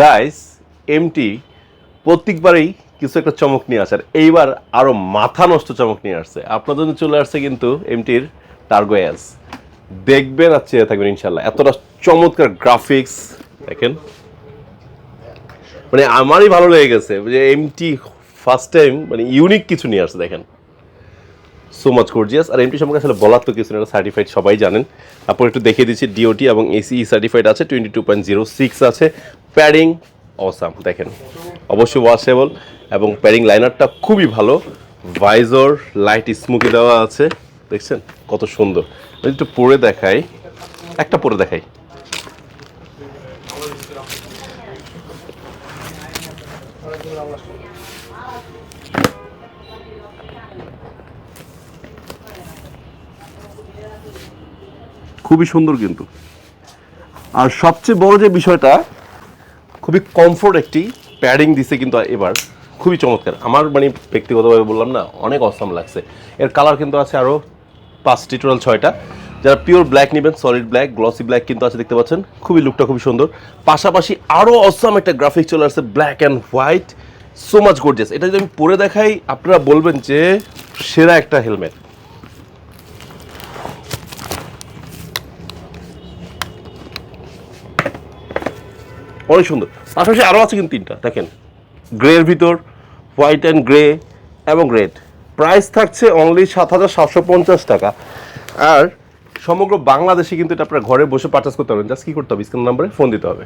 Guys MT প্রত্যেকবারেই কিছু একটা চমক নিয়ে আসে। আর এইবার আরও মাথা নষ্ট চমক নিয়ে আসছে। আপনার জন্য চলে আসছে কিন্তু এমটির টার্গো এস দেখবেন আর চেয়ে থাকবেন ইনশাল্লাহ এতটা চমৎকার গ্রাফিক্স দেখেন। মানে আমারই ভালো লেগে গেছে যে এমটি ফার্স্ট টাইম মানে ইউনিক কিছু নিয়ে আসছে, দেখেন। সো মাচ গর্জিয়াস আর এমটি সম্পর্কে আসলে বলার তো কিছু না সার্টিফাইড সবাই জানেন। তারপর একটু দেখিয়ে দিচ্ছি ডিওটি এবং এসিই সার্টিফাইড আছে twenty two point zero six আছে। প্যাডিং, অসাম, দেখেন। অবশ্যই ওয়াশেবল এবং প্যাডিং লাইনারটা খুবই ভালো। ভাইজর লাইট স্মোকি দেওয়া আছে, দেখছেন? কত সুন্দর। একটু পরে দেখাই, একটা পরে দেখাই। খুবই সুন্দর কিন্তু। আর সবচেয়ে বড় যে বিষয়টা খুবই কমফোর্ট একটি প্যাডিং দিছে কিন্তু এবার। খুবই চমৎকার। আমার মানে ব্যক্তিগতভাবে বললাম না, অনেক অসাম লাগছে। এর কালার কিন্তু আছে আরও পাঁচটি টোটাল ছয়টা। যারা পিওর ব্ল্যাক নেবেন সলিড ব্ল্যাক গ্লসি ব্ল্যাক কিন্তু আছে দেখতে পাচ্ছেন, খুবই লুকটা খুবই সুন্দর। পাশাপাশি আরও অসাম একটা গ্রাফিক চলে আসছে black and white so much gorgeous এটা যদি আমি পরে দেখাই, আপনারা বলবেন যে সেরা একটা হেলমেট অনেক সুন্দর। পাশাপাশি আরও আছে কিন্তু তিনটা, দেখেন। গ্রের ভিতর, হোয়াইট অ্যান্ড গ্রে এবং রেড। প্রাইস থাকছে অনলি সাত হাজার সাতশো পঞ্চাশ টাকা। আর সমগ্র বাংলাদেশে কিন্তু এটা আপনার ঘরে বসে পার্চেস করতে পারবেন। জাস্ট কী করতে হবে? স্ক্রিন নাম্বারে ফোন দিতে হবে।